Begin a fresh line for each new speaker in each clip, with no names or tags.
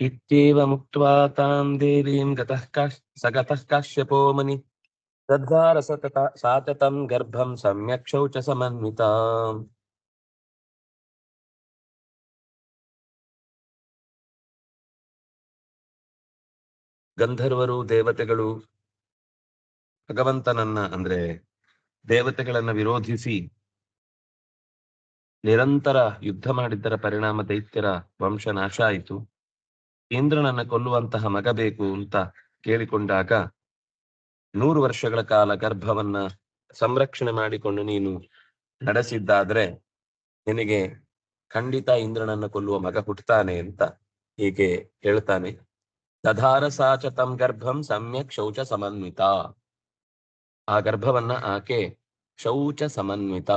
ಇತ್ಯೇವ ಮುಕ್ತ್ವಾ ತಾಂ ದೇವೀಂ ಗತಃ ಸಗತಃ ಕಾಶ್ಯಪೋ ಮನಿ ಸಾತತಂ ಗರ್ಭಂ ಸಮ್ಯಕ್ ಶೌಚ ಸಮನ್ವಿತ ಗಂಧರ್ವರು ದೇವತೆಗಳು ಭಗವಂತನನ್ನ ಅಂದ್ರೆ ದೇವತೆಗಳನ್ನ ವಿರೋಧಿಸಿ ನಿರಂತರ ಯುದ್ಧ ಮಾಡಿದ್ದರ ಪರಿಣಾಮ ದೈತ್ಯರ ವಂಶ ನಾಶ ಆಯಿತು. ಇಂದ್ರನನ್ನ ಕೊಲ್ಲುವಂತಹ ಮಗ ಬೇಕು ಅಂತ ಕೇಳಿಕೊಂಡಾಗ ನೂರು ವರ್ಷಗಳ ಕಾಲ ಗರ್ಭವನ್ನ ಸಂರಕ್ಷಣೆ ಮಾಡಿಕೊಂಡು ನೀನು ನಡೆಸಿದ್ದಾದ್ರೆ ನಿನಗೆ ಖಂಡಿತ ಇಂದ್ರನನ್ನ ಕೊಲ್ಲುವ ಮಗ ಹುಟ್ಟುತ್ತಾನೆ ಅಂತ ಹೀಗೆ ಹೇಳ್ತಾನೆ. ದಧಾರ ಸಾಚ ತಂ ಗರ್ಭಂ ಸಮ್ಯಕ್ ಶೌಚ ಸಮನ್ವಿತ. ಆ ಗರ್ಭವನ್ನ ಆಕೆ ಶೌಚ ಸಮನ್ವಿತ.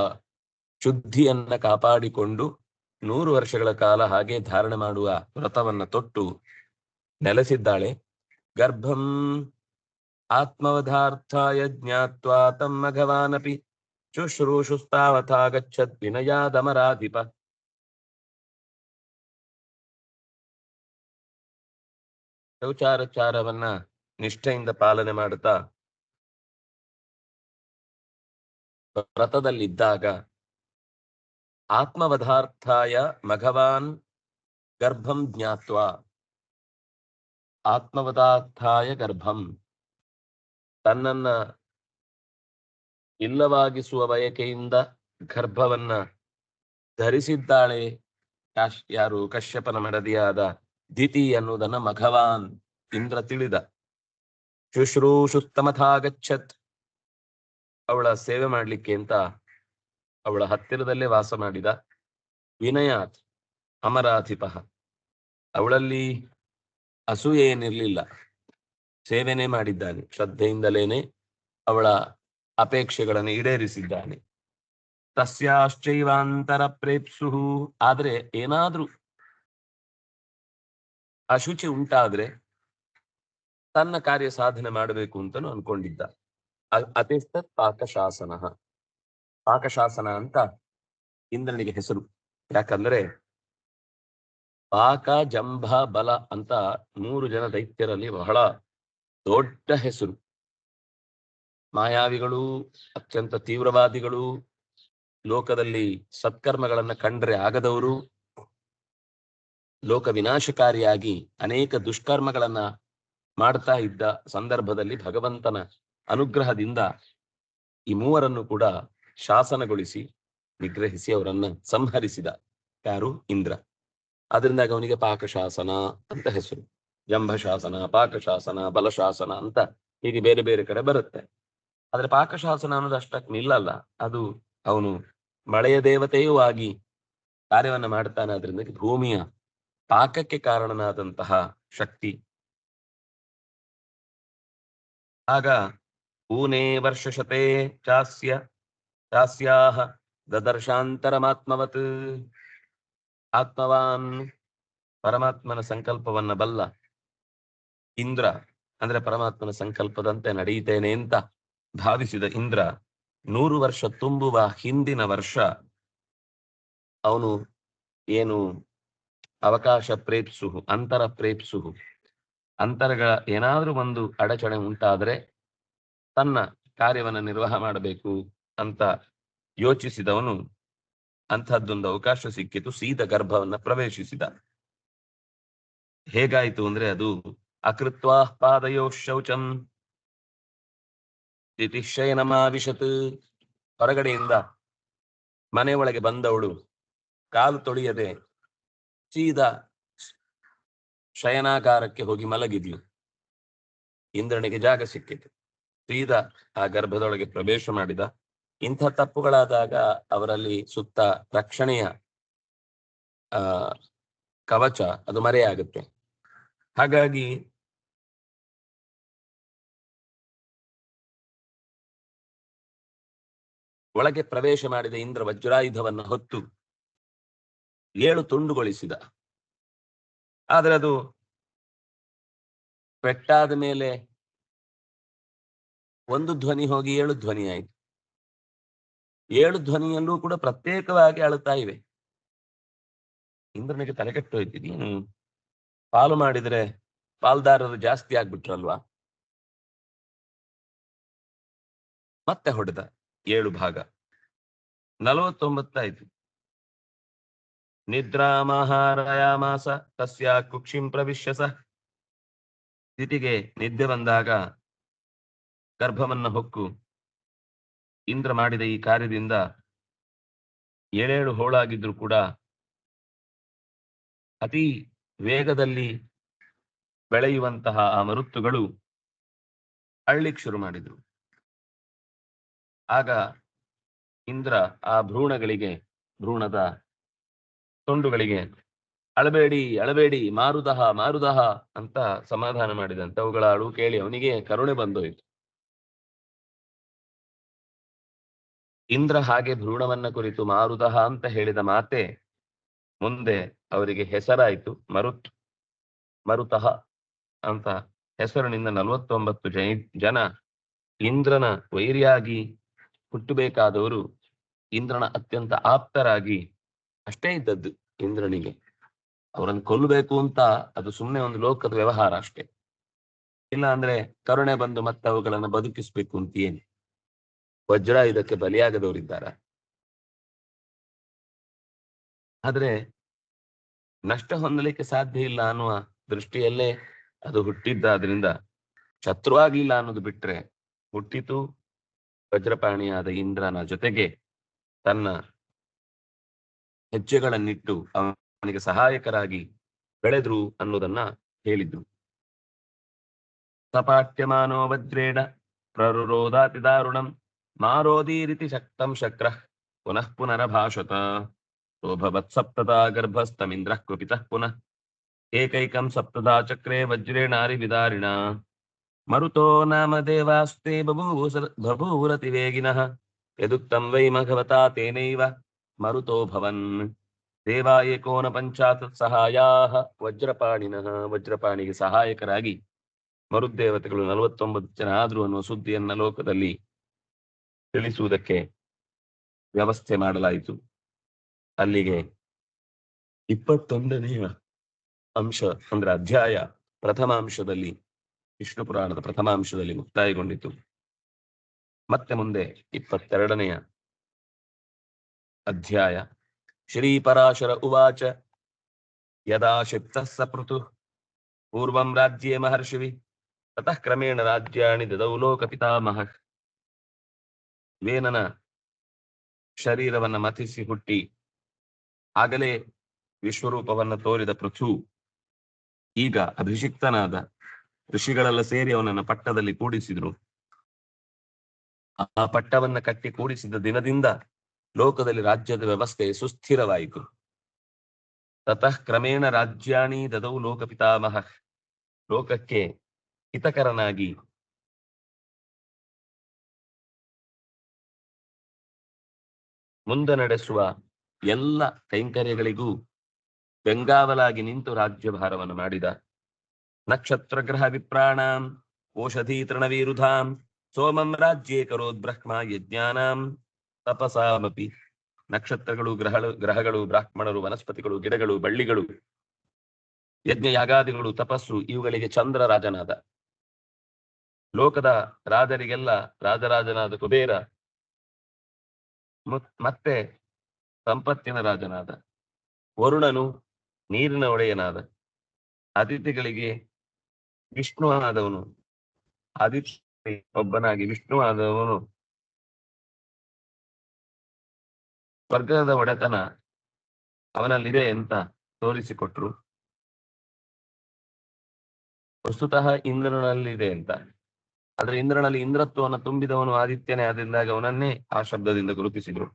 ಶುದ್ಧಿಯನ್ನ ಕಾಪಾಡಿಕೊಂಡು ನೂರು ವರ್ಷಗಳ ಕಾಲ ಹಾಗೆ ಧಾರಣೆ ಮಾಡುವ ವ್ರತವನ್ನ ತೊಟ್ಟು ನೆಲೆಸಿದ್ದಾಳೆ. ಗರ್ಭಂ ಆತ್ಮವಧಾರ್ಥಾಯ ಜ್ಞಾತ್ವಾ ತಮ್ಮ ಭಗವಾನಪಿ. ಶುಶ್ರೂಷುಸ್ತಾವಥಾ ಗಚ್ಚತ್ ವಿನಯಾದಮರಾಧಿಪ ಶೌಚಾರಚಾರವನ್ನ ನಿಷ್ಠೆಯಿಂದ ಪಾಲನೆ ಮಾಡುತ್ತಾ ವ್ರತದಲ್ಲಿದ್ದಾಗ ಆತ್ಮವಧಾರ್ಥಾಯ ಮಘವಾನ್ ಗರ್ಭಂ ಜ್ಞಾತ್ವ. ಆತ್ಮವಧಾರ್ಥಾಯ ಗರ್ಭಂ. ತನ್ನನ್ನ ಇಲ್ಲವಾಗಿಸುವ ಬಯಕೆಯಿಂದ ಗರ್ಭವನ್ನ ಧರಿಸಿದ್ದಾಳೆ ಕಾಶ್ ಯಾರು ಕಶ್ಯಪನ ಮಡದಿಯಾದ ದಿತಿ ಅನ್ನುವುದನ್ನ ಮಘವಾನ್ ಇಂದ್ರ ತಿಳಿದ. ಶುಶ್ರೂಷುತ್ತಮಥಾಗಚ್ಚತ್ ಅವಳ ಸೇವೆ ಮಾಡ್ಲಿಕ್ಕೆ ಅಂತ ಅವಳ ಹತ್ತಿರದಲ್ಲೇ ವಾಸ ಮಾಡಿದ ವಿನಯಾತ್ ಅಮರಾಧಿಪ ಅವಳಲ್ಲಿ ಅಸೂಯೆ ಏನಿರ್ಲಿಲ್ಲ. ಸೇವೆನೇ ಮಾಡಿದ್ದಾನೆ. ಶ್ರದ್ಧೆಯಿಂದಲೇನೆ ಅವಳ ಅಪೇಕ್ಷೆಗಳನ್ನು ಈಡೇರಿಸಿದ್ದಾನೆ. ತಸ್ಯಾಶ್ಚೈವಾಂತರ ಪ್ರೇಪ್ಸು ಆದ್ರೆ ಏನಾದ್ರೂ ಅಶುಚಿ ಉಂಟಾದ್ರೆ ತನ್ನ ಕಾರ್ಯ ಸಾಧನೆ ಮಾಡಬೇಕು ಅಂತಲೂ ಅನ್ಕೊಂಡಿದ್ದ. ಪಾಕ ಪಾಕಶಾಸನ. ಪಾಕಶಾಸನ ಅಂತ ಇಂದ್ರನಿಗೆ ಹೆಸರು. ಯಾಕಂದ್ರೆ ಪಾಕ, ಜಂಭ, ಬಲ ಅಂತ ಮೂರು ಜನ ದೈತ್ಯರಲ್ಲಿ ಬಹಳ ದೊಡ್ಡ ಹೆಸರು. ಮಾಯಾವಿಗಳು, ಅತ್ಯಂತ ತೀವ್ರವಾದಿಗಳು, ಲೋಕದಲ್ಲಿ ಸತ್ಕರ್ಮಗಳನ್ನ ಕಂಡ್ರೆ ಆಗದವರು, ಲೋಕ ವಿನಾಶಕಾರಿಯಾಗಿ ಅನೇಕ ದುಷ್ಕರ್ಮಗಳನ್ನ ಮಾಡ್ತಾ ಇದ್ದ ಸಂದರ್ಭದಲ್ಲಿ ಭಗವಂತನ ಅನುಗ್ರಹದಿಂದ ಈ ಮೂವರನ್ನು ಕೂಡ ಶಾಸನಗೊಳಿಸಿ ನಿಗ್ರಹಿಸಿ ಅವರನ್ನ ಸಂಹರಿಸಿದ ಯಾರು? ಇಂದ್ರ. ಅದರಿಂದಾಗ ಅವನಿಗೆ ಪಾಕಶಾಸನ ಅಂತ ಹೆಸರು. ಜಂಭಶಾಸನ ಪಾಕಶಾಸನ, ಬಲಶಾಸನ ಅಂತ ಹೀಗೆ ಬೇರೆ ಬೇರೆ ಕಡೆ ಬರುತ್ತೆ. ಆದ್ರೆ ಪಾಕಶಾಸನ ಅನ್ನೋದು ಅಷ್ಟಕ್ಕೆ ನಿಲ್ಲಲ್ಲ. ಅದು ಅವನು ಮಳೆಯ ದೇವತೆಯೂ ಆಗಿ ಕಾರ್ಯವನ್ನ ಮಾಡ್ತಾನೆ. ಅದರಿಂದ ಭೂಮಿಯ ಪಾಕಕ್ಕೆ ಕಾರಣನಾದಂತಹ ಶಕ್ತಿ. ಆಗ ಪೂನೆ ವರ್ಷಶತೆ ಚಾಸ್ಯ ಚಾಸ್ಯಾಹ ದದರ್ಶಾಂತರಮಾತ್ಮವತ್ ಆತ್ಮವಾನ್ ಪರಮಾತ್ಮನ ಸಂಕಲ್ಪವನ್ನ ಬಲ್ಲ ಇಂದ್ರ ಅಂದ್ರೆ ಪರಮಾತ್ಮನ ಸಂಕಲ್ಪದಂತೆ ನಡೆಯುತ್ತೇನೆ ಅಂತ ಭಾವಿಸಿದ ಇಂದ್ರ ನೂರು ವರ್ಷ ತುಂಬುವ ಹಿಂದಿನ ವರ್ಷ ಅವನು ಏನು ಅವಕಾಶ ಪ್ರೇಪ್ಸುಹು ಅಂತರ ಪ್ರೇಪ್ಸುಹು ಅಂತರಗಳ ಏನಾದ್ರೂ ಒಂದು ಅಡಚಣೆ ಉಂಟಾದ್ರೆ ತನ್ನ ಕಾರ್ಯವನ್ನ ನಿರ್ವಾಹ ಮಾಡಬೇಕು ಅಂತ ಯೋಚಿಸಿದವನು ಅಂಥದ್ದೊಂದು ಅವಕಾಶ ಸಿಕ್ಕಿತು. ಸೀದ ಗರ್ಭವನ್ನ ಪ್ರವೇಶಿಸಿದ. ಹೇಗಾಯಿತು ಅಂದ್ರೆ ಅದು ಅಕೃತ್ವಾ ಪಾದಯೋ ಶೌಚಂ. ತಿತಿಶಯನಮಾವಿಶತ್ ಹೊರಗಡೆಯಿಂದ ಮನೆ ಒಳಗೆ ಬಂದವಳು ಕಾಲು ತೊಳೆಯದೆ ಸೀದ ಶಯನಾಗಾರಕ್ಕೆ ಹೋಗಿ ಮಲಗಿದ್ಲು. ಇಂದ್ರನಿಗೆ ಜಾಗ ಸಿಕ್ಕಿತು. ಸೀದಾ ಆ ಗರ್ಭದೊಳಗೆ ಪ್ರವೇಶ ಮಾಡಿದ. ಇಂಥ ತಪ್ಪುಗಳಾದಾಗ ಅವರಲ್ಲಿ ಸುತ್ತ ರಕ್ಷಣೆಯ ಕವಚ ಅದು ಮರೆಯಾಗುತ್ತೆ ಹಾಗಾಗಿ ಒಳಗೆ ಪ್ರವೇಶ ಮಾಡಿದ ಇಂದ್ರ ವಜ್ರಾಯುಧವನ್ನು ಹೊತ್ತು ಏಳು ತುಂಡುಗೊಳಿಸಿದ. ಆದ್ರೆ ಅದು ಪೆಟ್ಟಾದ ಮೇಲೆ ಒಂದು ಧ್ವನಿ ಹೋಗಿ ಏಳು ಧ್ವನಿ ಆಯಿತು. ಏಳು ಧ್ವನಿಯಲ್ಲೂ ಕೂಡ ಪ್ರತ್ಯೇಕವಾಗಿ ಅಳುತ್ತಾ ಇವೆ. ಇಂದ್ರನಿಗೆ ನೀನು ಪಾಲು ಮಾಡಿದ್ರೆ ಪಾಲ್ದಾರರು ಜಾಸ್ತಿ ಆಗ್ಬಿಟ್ರಲ್ವಾ? ಮತ್ತೆ ಹೊಡೆದ ಏಳು ಭಾಗ. ನಲವತ್ತೊಂಬತ್ತಾಯ್ತು. ನಿದ್ರಾಮಹಾರಯಾಮಾಸ ತಸ್ಯ ಕುಕ್ಷಿಂ ಪ್ರವಿಶ್ಯ ಸ ಸ್ಥಿತಿಗೆ ನಿದ್ದೆ ಬಂದಾಗ ಗರ್ಭವನ್ನ ಹೊಕ್ಕು ಇಂದ್ರ ಮಾಡಿದ ಈ ಕಾರ್ಯದಿಂದ ಏಳೇಳು ಹೋಳಾಗಿದ್ರು ಕೂಡ ಅತಿ ವೇಗದಲ್ಲಿ ಬೆಳೆಯುವಂತಹ ಆ ಮರುತ್ತುಗಳು ಅಳ್ಳಿಕ್ ಶುರು ಮಾಡಿದ್ರು. ಆಗ ಇಂದ್ರ ಆ ಭ್ರೂಣಗಳಿಗೆ, ಭ್ರೂಣದ ತುಂಡುಗಳಿಗೆ, ಅಳಬೇಡಿ ಅಳಬೇಡಿ, ಮಾರುದಹ ಮಾರುದಹ ಅಂತ ಸಮಾಧಾನ ಮಾಡಿದಂತೆ. ಅವುಗಳ ಅಳು ಕೇಳಿ ಅವನಿಗೆ ಕರುಣೆ ಬಂದೋಯ್ತು. ಇಂದ್ರ ಹಾಗೆ ಭ್ರೂಣವನ್ನ ಕುರಿತು ಮಾರುದಹ ಅಂತ ಹೇಳಿದ ಮಾತೆ, ಮುಂದೆ ಅವರಿಗೆ ಹೆಸರಾಯಿತು ಮರುತ್, ಮರುತಃ ಅಂತ ಹೆಸರಿನಿಂದ ನಲವತ್ತೊಂಬತ್ತು ಜೈ, ಜನ ಇಂದ್ರನ ವೈರಿಯಾಗಿ ಹುಟ್ಟಬೇಕಾದವರು ಇಂದ್ರನ ಅತ್ಯಂತ ಆಪ್ತರಾಗಿ ಅಷ್ಟೇ ಇದ್ದದ್ದು ಇಂದ್ರನಿಗೆ. ಅವರನ್ನು ಕೊಲ್ಲಬೇಕು ಅಂತ ಅದು ಸುಮ್ಮನೆ ಒಂದು ಲೋಕದ ವ್ಯವಹಾರ ಅಷ್ಟೇ. ಇಲ್ಲ ಅಂದ್ರೆ ಕರುಣೆ ಬಂದು ಮತ್ತೆ ಅವುಗಳನ್ನು ಬದುಕಿಸ್ಬೇಕು ಅಂತ ಏನು? ವಜ್ರ ಇದಕ್ಕೆ ಬಲಿಯಾಗದವರಿದ್ದಾರ? ಆದ್ರೆ ನಷ್ಟ ಹೊಂದಲಿಕ್ಕೆ ಸಾಧ್ಯ ಇಲ್ಲ ಅನ್ನುವ ದೃಷ್ಟಿಯಲ್ಲೇ ಅದು ಹುಟ್ಟಿದ್ದಾದ್ರಿಂದ ಶತ್ರು ಆಗ್ಲಿಲ್ಲ ಅನ್ನೋದು ಬಿಟ್ರೆ ಹುಟ್ಟಿತು ವಜ್ರಪಾಣಿಯಾದ ಇಂದ್ರನ ಜೊತೆಗೆ ತನ್ನ ಹೆಜ್ಜೆಗಳನ್ನಿಟ್ಟು ಅವನಿಗೆ ಸಹಾಯಕರಾಗಿ ಬೆಳೆದ್ರು ಅನ್ನೋದನ್ನ ಹೇಳಿದ್ರು. ಸಪಾಟ್ಯಮಾನೋ ವಜ್ರೇಣ ಪ್ರರುರೋಧಾತಿ ದಾರುಣಂ ಮಾರೋದೀರಿತಿ ಶಕ್ತಂ ಶಕ್ರ ಪುನಃ ಪುನರಭಾಷತ ಸೋಭವತ್ ಸಪ್ತದಾ ಗರ್ಭಸ್ಥಮಿಂದ್ರಃ ಕೃಪಿತಃ ಪುನಃ ಏಕೈಕಂ ಸಪ್ತದಾ ಚಕ್ರೆ ವಜ್ರೇಣಾರಿ ವಿದಾರಿಣ ಮರುತೋ ನಾಮ ದೇವಾಸ್ತೆ ಬಭೂರತಿ ವೇಗಿನಃ ಯದುಕ್ತಂ ವೈ ಮಘವತಾ ತೇನೈವ ಮರುತೋ ಭವನ್ ದೇವಾ ಏಕೋನ ಪಂಚಾತ್ ಸಹಾಯಾಹ ವಜ್ರಪಾಣಿನಃ ವಜ್ರಪಾಣಿಗೆ ಸಹಾಯಕರಾಗಿ ಮರುದೇವತೆಗಳು ನಲವತ್ತೊಂಬತ್ತು ಜನ ಆದ್ರು ಅನ್ನುವ ಸುದ್ದಿಯನ್ನ ಲೋಕದಲ್ಲಿ ತಿಳಿಸುವುದಕ್ಕೆ ವ್ಯವಸ್ಥೆ ಮಾಡಲಾಯಿತು. ಅಲ್ಲಿಗೆ ಇಪ್ಪತ್ತೊಂದನೆಯ ಅಂಶ, ಅಂದ್ರೆ ಅಧ್ಯಾಯ ಪ್ರಥಮ ಅಂಶದಲ್ಲಿ, ವಿಷ್ಣು ಪುರಾಣದ ಪ್ರಥಮ ಅಂಶದಲ್ಲಿ ಮುಕ್ತಾಯಗೊಂಡಿತು. ಮತ್ತೆ ಮುಂದೆ ಇಪ್ಪತ್ತೆರಡನೆಯ ಅಧ್ಯಾಯ. ಶ್ರೀ ಪರಾಶರ ಉವಾಚ, ಯದಾ ಶಕ್ತ ಸಪೃತು, ಪೂರ್ವಂ ರಾಜ್ಯೇ ಮಹರ್ಷಿವಿ ತತಃ ಕ್ರಮೇಣ ರಾಜ್ಯಾಣಿ ದದೌ ಲೋಕ ಪಿತಾಮಹ. ವೇನನ ಶರೀರವನ್ನ ಮಥಿಸಿ ಹುಟ್ಟಿ ಆಗಲೇ ವಿಶ್ವರೂಪವನ್ನ ತೋರಿದ ಪೃಥು ಈಗ ಅಭಿಷಿಕ್ತನಾದ ಋಷಿಗಳೆಲ್ಲ ಸೇರಿ ಅವನನ್ನ ಪಟ್ಟದಲ್ಲಿ ಕೂಡಿಸಿದ್ರು. ಆ ಪಟ್ಟವನ್ನ ಕಟ್ಟಿ ಕೂಡಿಸಿದ ದಿನದಿಂದ ಲೋಕದಲ್ಲಿ ರಾಜ್ಯದ ವ್ಯವಸ್ಥೆ ಸುಸ್ಥಿರವಾಯಿತು. ತತಃ ಕ್ರಮೇಣ ರಾಜ್ಯಾಣಿ ದದೌ ಲೋಕ ಪಿತಾಮಹ ಲೋಕಕ್ಕೆ ಹಿತಕರನಾಗಿ ಮುಂದೆ ನಡೆಸುವ ಎಲ್ಲ ಕೈಂಕರ್ಯಗಳಿಗೂ ಬೆಂಗಾವಲಾಗಿ ನಿಂತು ರಾಜ್ಯಭಾರವನ್ನು ಮಾಡಿದ ನಕ್ಷತ್ರ ಗ್ರಹ ವಿಪ್ರಾಣಾಂ ಓಷಧಿ ತೃಣವೀರುಧಾಂ ಸೋಮಂ ರಾಜ್ಯೇ ಕರೋದ್ ಬ್ರಹ್ಮ ಯಜ್ಞಾನಾಂ, ತಪಸಾಮಪಿ ನಕ್ಷತ್ರಗಳು ಗ್ರಹಗಳು ಗ್ರಹಗಳು, ಬ್ರಾಹ್ಮಣರು, ವನಸ್ಪತಿಗಳು, ಗಿಡಗಳು, ಬಳ್ಳಿಗಳು ಯಜ್ಞ ಯಾಗಾದಿಗಳು ತಪಸ್ಸು, ಇವುಗಳಿಗೆ ಚಂದ್ರ ರಾಜನಾದ. ಲೋಕದ ರಾಜರಿಗೆಲ್ಲ ರಾಜರಾಜನಾದ ಕುಬೇರ ಮತ್ತೆ ಸಂಪತ್ತಿನ ರಾಜನಾದ, ವರುಣನು ನೀರಿನ ಒಡೆಯನಾದ, ಅತಿಥಿಗಳಿಗೆ ವಿಷ್ಣುವಾದವನು ಆದಿತ್ಯ ಒಬ್ಬನಾಗಿ ವಿಷ್ಣುವಾದವನು. ಸ್ವರ್ಗದ ಒಡೆತನ ಅವನಲ್ಲಿದೆ ಅಂತ ತೋರಿಸಿಕೊಟ್ರು. ವಸ್ತುತಃ ಇಂದ್ರನಲ್ಲಿದೆ ಅಂತ. ಆದ್ರೆ ಇಂದ್ರನಲ್ಲಿ ಇಂದ್ರತ್ವವನ್ನು ತುಂಬಿದವನು ಆದಿತ್ಯನೇ ಆದ್ರಿಂದಾಗ ಅವನನ್ನೇ ಆ ಶಬ್ದದಿಂದ ಗುರುತಿಸಿದ್ರು.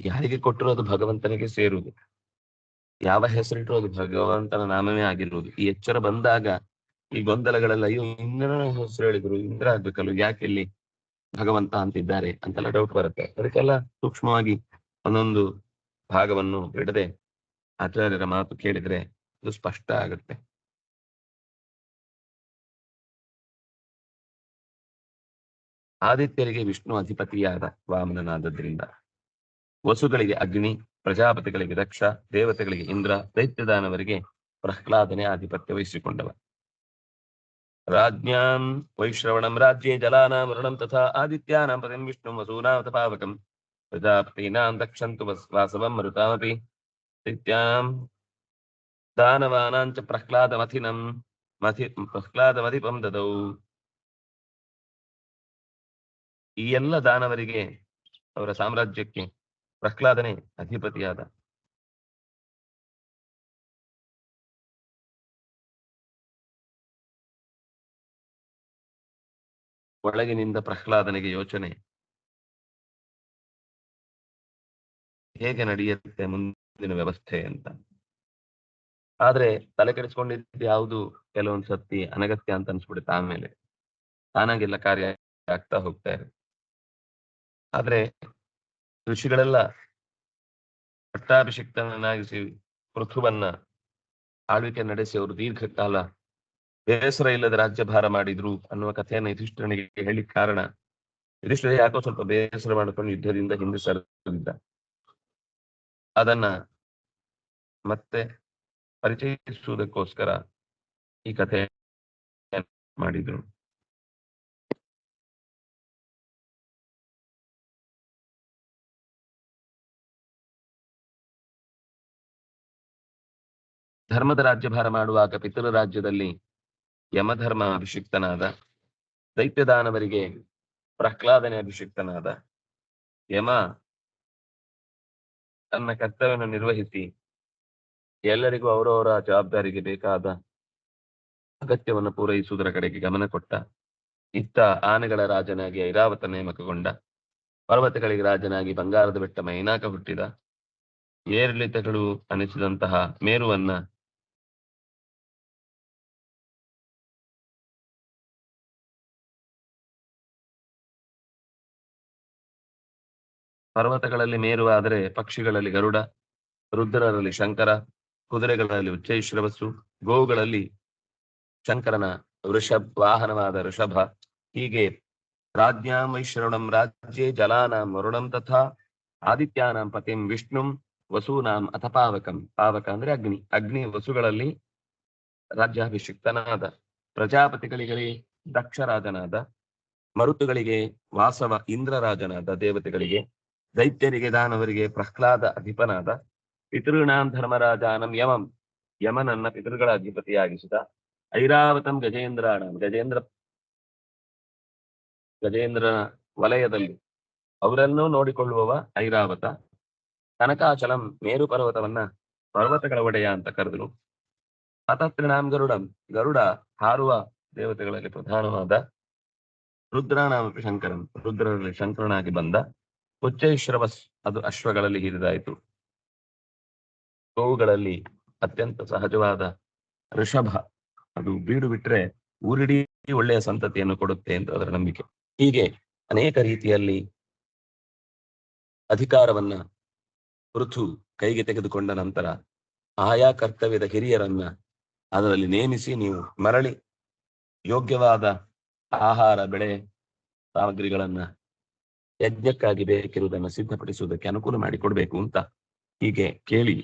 ಯಾರಿಗೆ ಕೊಟ್ಟರು ಅದು ಭಗವಂತನಿಗೆ ಸೇರುವುದು. ಯಾವ ಹೆಸರಿಟ್ಟರು ಅದು ಭಗವಂತನ ನಾಮವೇ ಆಗಿರುವುದು. ಈ ಎಚ್ಚರ ಬಂದಾಗ ಈ ಗೊಂದಲಗಳೆಲ್ಲ, ಅಯ್ಯೋ, ಇಂದ್ರನ ಹೆಸರು ಹೇಳಿದ್ರು ಇಂದ್ರ ಆಗ್ಬೇಕಲ್ಲ ಯಾಕೆ ಇಲ್ಲಿ ಭಗವಂತ ಅಂತಿದ್ದಾರೆ ಅಂತೆಲ್ಲ ಡೌಟ್ ಬರುತ್ತೆ. ಅದಕ್ಕೆಲ್ಲ ಸೂಕ್ಷ್ಮವಾಗಿ ಒಂದೊಂದು ಭಾಗವನ್ನು ಬಿಡದೆ ಆಚಾರ್ಯರ ಮಾತು ಕೇಳಿದ್ರೆ ಅದು ಸ್ಪಷ್ಟ ಆಗುತ್ತೆ. ಆದಿತ್ಯರಿಗೆ ವಿಷ್ಣು ಅಧಿಪತಿಯಾದ ವಾಮನನಾದದ್ರಿಂದ. ವಸುಗಳಿಗೆ ಅಗ್ನಿ, ಪ್ರಜಾಪತಿಗಳಿಗೆ ದಕ್ಷ, ದೇವತೆಗಳಿಗೆ ಇಂದ್ರ, ದೈತ್ಯದಾನವರಿಗೆ ಪ್ರಹ್ಲಾದನೆ ಆಧಿಪತ್ಯ ವಹಿಸಿಕೊಂಡವ. ರಾಜ್ಞಾಂ ವೈಶ್ರವಣಂ ರಾಜ್ಯ ಜಲಾನಾಂ ವರುಣಂ ತಥಾ ಆದಿತ್ಯಾನಾಂ ಪತಿಂ ವಿಷ್ಣು ವಸೂನಾಂ ತಪಾವಕಂ ಪ್ರಜಾಪತೀನಾಂ ದಕ್ಷಂತು ವಸ್- ವಾಸವಂ ಮರುತಾಮಪಿ ದಿತ್ಯಾಂ ದಾನವಾನಾಂ ಚ ಪ್ರಹ್ಲಾದಮಥಿನಂ ಮಥಿ ಪ್ರಹ್ಲಾದಮಧಿಪಂ ದದೌ ಈ ಎಲ್ಲ ದಾನವರಿಗೆ ಅವರ ಸಾಮ್ರಾಜ್ಯಕ್ಕೆ ಪ್ರಹ್ಲಾದನೆ ಅಧಿಪತಿಯಾದ. ಒಳಗಿನಿಂದ ಪ್ರಹ್ಲಾದನಿಗೆ ಯೋಚನೆ. ಹೇಗೆ ನಡೆಯುತ್ತೆ ಮುಂದಿನ ವ್ಯವಸ್ಥೆ ಅಂತ. ಆದ್ರೆ ತಲೆ ಕೆಡಿಸ್ಕೊಂಡಿದ್ದು ಯಾವುದು ಕೆಲವೊಂದ್ಸತಿ ಅನಗತ್ಯ ಅಂತ ಅನ್ಸ್ಬಿಡುತ್ತೆ ಆಮೇಲೆ. ತಾನಾಗೆಲ್ಲ ಕಾರ್ಯ ಆಗ್ತಾ ಹೋಗ್ತಾ ಇರುತ್ತೆ. ಆದ್ರೆ ಋಷಿಗಳೆಲ್ಲ ಪಟ್ಟಾಭಿಷಿಕ್ತನನ್ನಾಗಿಸಿ ಪೃಥುವನ್ನ ಆಳ್ವಿಕೆ ನಡೆಸಿ ಅವರು ದೀರ್ಘಕಾಲ ಬೇಸರ ಇಲ್ಲದ ರಾಜ್ಯಭಾರ ಮಾಡಿದ್ರು ಅನ್ನುವ ಕಥೆಯನ್ನು ಯುಧಿಷ್ಠರನಿಗೆ ಹೇಳಿ ಕಾರಣ. ಯುಧಿಷ್ಠರ ಯಾಕೋ ಸ್ವಲ್ಪ ಬೇಸರ ಮಾಡಿಕೊಂಡು ಯುದ್ಧದಿಂದ ಹಿಂದೆ ಸರಿದಿದ್ದ ಅದನ್ನ ಮತ್ತೆ ಪರಿಚಯಿಸುವುದಕ್ಕೋಸ್ಕರ ಈ ಕಥೆ ಮಾಡಿದ್ರು. ಧರ್ಮದ ರಾಜ್ಯಭಾರ ಮಾಡುವಾಗ ಪಿತೃ ರಾಜ್ಯದಲ್ಲಿ ಯಮಧರ್ಮ ಅಭಿಷಿಕ್ತನಾದ, ದೈತ್ಯದಾನವರಿಗೆ ಪ್ರಹ್ಲಾದನೆ ಅಭಿಷಿಕ್ತನಾದ, ಯಮ ತನ್ನ ಕರ್ತವ್ಯವನ್ನು ನಿರ್ವಹಿಸಿ ಎಲ್ಲರಿಗೂ ಅವರವರ ಜವಾಬ್ದಾರಿಗೆ ಬೇಕಾದ ಅಗತ್ಯವನ್ನು ಪೂರೈಸುವುದರ ಕಡೆಗೆ ಗಮನ ಕೊಟ್ಟ. ಇತ್ತ ಆನೆಗಳ ರಾಜನಾಗಿ ಐರಾವತ ನೇಮಕಗೊಂಡ, ಪರ್ವತಗಳಿಗೆ ರಾಜನಾಗಿ ಬಂಗಾರದ ಬೆಟ್ಟ ಮೈನಾಕ ಹುಟ್ಟಿದ ಏರಿಳಿತಗಳು ಅನಿಸಿದಂತಹ ಮೇರುವನ್ನ ಪರ್ವತಗಳಲ್ಲಿ ಮೇರುವಾದರೆ ಪಕ್ಷಿಗಳಲ್ಲಿ ಗರುಡ, ರುದ್ರರಲ್ಲಿ ಶಂಕರ, ಕುದುರೆಗಳಲ್ಲಿ ಉಚ್ಚೈಶ್ರವಸ್ಸು ಗೋವುಗಳಲ್ಲಿ ಶಂಕರನ ವೃಷಭ, ವಾಹನವಾದ ಋಷಭ ಹೀಗೆ ರಾಜ್ಯಾಂ ವೈಶ್ರವಣಂ ರಾಜ್ಯೇ ಜಲಾನಾಂ ವರುಣಂ ತಥಾ ಆದಿತ್ಯಾನಾಂ ಪತಿಂ ವಿಷ್ಣುಂ ವಸೂನಾಂ ಅಥ ಪಾವಕಂ ಪಾವಕ ಅಂದ್ರೆ ಅಗ್ನಿ. ಅಗ್ನಿ ವಸುಗಳಲ್ಲಿ ರಾಜ್ಯಾಭಿಷಿಕ್ತನಾದ ಪ್ರಜಾಪತಿಗಳಿಗೆ ದಕ್ಷರಾಜನಾದ, ಮರುತುಗಳಿಗೆ ವಾಸವ ಇಂದ್ರರಾಜನಾದ ದೇವತೆಗಳಿಗೆ ದೈತ್ಯರಿಗೆ ದಾನವರಿಗೆ ಪ್ರಹ್ಲಾದ ಅಧಿಪನಾದ ಪಿತೃಣಾಂ ಧರ್ಮರಾಜಾನಂ ಯಮಂ. ಯಮನನ್ನ ಪಿತೃಗಳ ಅಧಿಪತಿಯಾಗಿಸಿದ ಐರಾವತಂ ಗಜೇಂದ್ರಾಣಂ. ಗಜೇಂದ್ರ ಗಜೇಂದ್ರ ವಲಯದಲ್ಲಿ ಅವರನ್ನೂ ನೋಡಿಕೊಳ್ಳುವವ ಐರಾವತ. ಕನಕಾಚಲಂ ಮೇರು ಪರ್ವತವನ್ನ ಪರ್ವತಗಳ ಒಡೆಯ ಅಂತ ಕರೆದರು ಅತತ್ರಿಣಾಂ ಗರುಡಂ. ಗರುಡ ಹಾರುವ ದೇವತೆಗಳಲ್ಲಿ ಪ್ರಧಾನವಾದ ರುದ್ರಾನಾಮಪಿ ಶಂಕರನ್ ರುದ್ರರಲ್ಲಿ ಶಂಕರನಾಗಿ ಬಂದ ಉಚ್ಚೈಶ್ರವಸ್ ಅದು ಅಶ್ವಗಳಲ್ಲಿ ಹಿರಿದಾಯಿತು. ಗೋವುಗಳಲ್ಲಿ ಅತ್ಯಂತ ಸಹಜವಾದ ಋಷಭ. ಅದು ಬೀಡು ಬಿಟ್ರೆ ಊರಿಡೀ ಒಳ್ಳೆಯ ಸಂತತಿಯನ್ನು ಕೊಡುತ್ತೆ ಅಂತ ಅದರ ನಂಬಿಕೆ. ಹೀಗೆ ಅನೇಕ ರೀತಿಯಲ್ಲಿ ಅಧಿಕಾರವನ್ನ ಋತು ಕೈಗೆ ತೆಗೆದುಕೊಂಡ ನಂತರ ಆಯಾ ಕರ್ತವ್ಯದ ಹಿರಿಯರನ್ನ ಅದರಲ್ಲಿ ನೇಮಿಸಿ ನೀವು ಮರಳಿ ಯೋಗ್ಯವಾದ ಆಹಾರ, ಬೆಳೆ, ಸಾಮಗ್ರಿಗಳನ್ನ ಯಜ್ಞಕ್ಕಾಗಿ ಬೇಕಿರುವುದನ್ನು ಸಿದ್ಧಪಡಿಸುವುದಕ್ಕೆ ಅನುಕೂಲ ಮಾಡಿಕೊಡ್ಬೇಕು ಅಂತ ಹೀಗೆ ಕೇಳಿ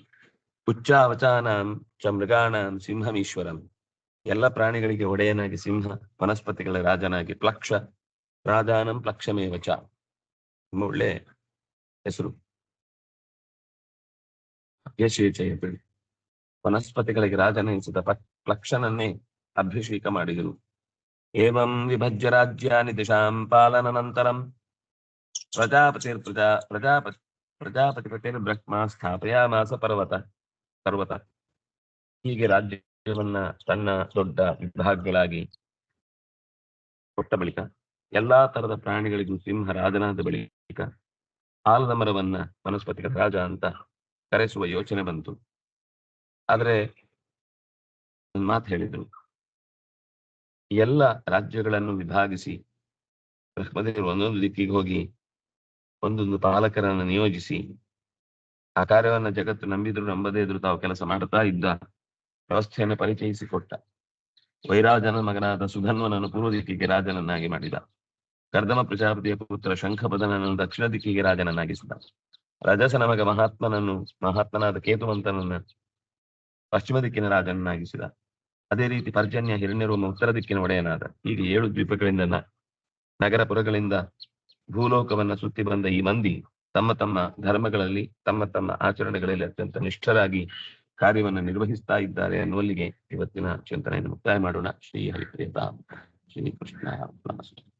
ಉಚ್ಚಾವಚಾನಾಂ ಚ ಮೃಗಾಣಂ ಸಿಂಹಮೀಶ್ವರಂ ಎಲ್ಲ ಪ್ರಾಣಿಗಳಿಗೆ ಒಡೆಯನಾಗಿ ಸಿಂಹ, ವನಸ್ಪತಿಗಳ ರಾಜನಾಗಿ ಪ್ಲಕ್ಷ, ರಾಜಾನಂ ಪ್ಲಕ್ಷಮೇವಚ ತುಂಬ ಒಳ್ಳೆ ಹೆಸರು. ಬಿಡಿ ವನಸ್ಪತಿಗಳಿಗೆ ರಾಜನೆನಿಸಿದ ಪ್ಲಕ್ಷನನ್ನೇ ಅಭಿಷೇಕ ಮಾಡಿದರು. ಏವಂ ವಿಭಜ್ಯ ರಾಜ್ಯಾನಿ ದಿಶಾಂ ಪಾಲನನಂತರಂ ಪ್ರಜಾಪತಿರ್ ಪ್ರಜಾ ಪ್ರಜಾಪತಿ ಪ್ರಜಾಪತಿಪತಿರ್ ಬ್ರಹ್ಮ ಸ್ಥಾಪಯಾಮಾಸ ಪರ್ವತ ಪರ್ವತ ಹೀಗೆ ರಾಜ್ಯವನ್ನ ತನ್ನ ದೊಡ್ಡ ವಿಭಾಗಗಳಾಗಿ ಕೊಟ್ಟ ಬಳಿಕ ಎಲ್ಲಾ ತರದ ಪ್ರಾಣಿಗಳಿಗೂ ಸಿಂಹ, ರಾಜನಾದ ಬಳಿಕ ಆಲದ ಮರವನ್ನ ವನಸ್ಪತಿಗ ರಾಜ ಅಂತ ಕರೆಸುವ ಯೋಚನೆ ಬಂತು. ಆದರೆ ಮಾತು ಹೇಳಿದ್ರು. ಎಲ್ಲ ರಾಜ್ಯಗಳನ್ನು ವಿಭಾಗಿಸಿ ಬ್ರಹ್ಮದೇವರು ಒಂದೊಂದು ದಿಕ್ಕಿಗೆ ಹೋಗಿ ಒಂದೊಂದು ಪಾಲಕರನ್ನು ನಿಯೋಜಿಸಿ ಆ ಕಾರ್ಯವನ್ನು ಜಗತ್ತು ನಂಬಿದ್ರು ನಂಬದೇ ಇದ್ರು ತಾವು ಕೆಲಸ ಮಾಡುತ್ತಾ ಇದ್ದ ವ್ಯವಸ್ಥೆಯನ್ನು ಪರಿಚಯಿಸಿಕೊಟ್ಟ ವೈರಾಜನ ಮಗನಾದ ಸುಧನ್ವನನ್ನು ಪೂರ್ವ ದಿಕ್ಕಿಗೆ ರಾಜನನ್ನಾಗಿ ಮಾಡಿದ. ಕರ್ದಮ ಪ್ರಜಾಪತಿಯ ಪುತ್ರ ಶಂಖಪದನನ್ನು ದಕ್ಷಿಣ ದಿಕ್ಕಿಗೆ ರಾಜನನ್ನಾಗಿಸಿದ. ರಜಸನ ಮಗ ಮಹಾತ್ಮನನ್ನು, ಮಹಾತ್ಮನಾದ ಕೇತುವಂತನನ್ನು ಪಶ್ಚಿಮ ದಿಕ್ಕಿನ ರಾಜನನ್ನಾಗಿಸಿದ. ಅದೇ ರೀತಿ ಪರ್ಜನ್ಯ ಹಿರಣ್ಯರೋಮ ಉತ್ತರ ದಿಕ್ಕಿನ ಒಡೆಯನಾದ ಹೀಗೆ ಏಳು ದ್ವೀಪಗಳಿಂದ ನಗರ ಪುರಗಳಿಂದ ಭೂಲೋಕವನ್ನ ಸುತ್ತಿ ಬಂದ ಈ ಮಂದಿ ತಮ್ಮ ತಮ್ಮ ಧರ್ಮಗಳಲ್ಲಿ, ತಮ್ಮ ತಮ್ಮ ಆಚರಣೆಗಳಲ್ಲಿ ಅತ್ಯಂತ ನಿಷ್ಠರಾಗಿ ಕಾರ್ಯವನ್ನು ನಿರ್ವಹಿಸ್ತಾ ಇದ್ದಾರೆ ಅನ್ನುವಲ್ಲಿಗೆ ಇವತ್ತಿನ ಚಿಂತನೆಯನ್ನು ಮುಕ್ತಾಯ ಮಾಡೋಣ ಶ್ರೀ ಹರಿಪ್ರಿಯ ಶ್ರೀ ಕೃಷ್ಣ.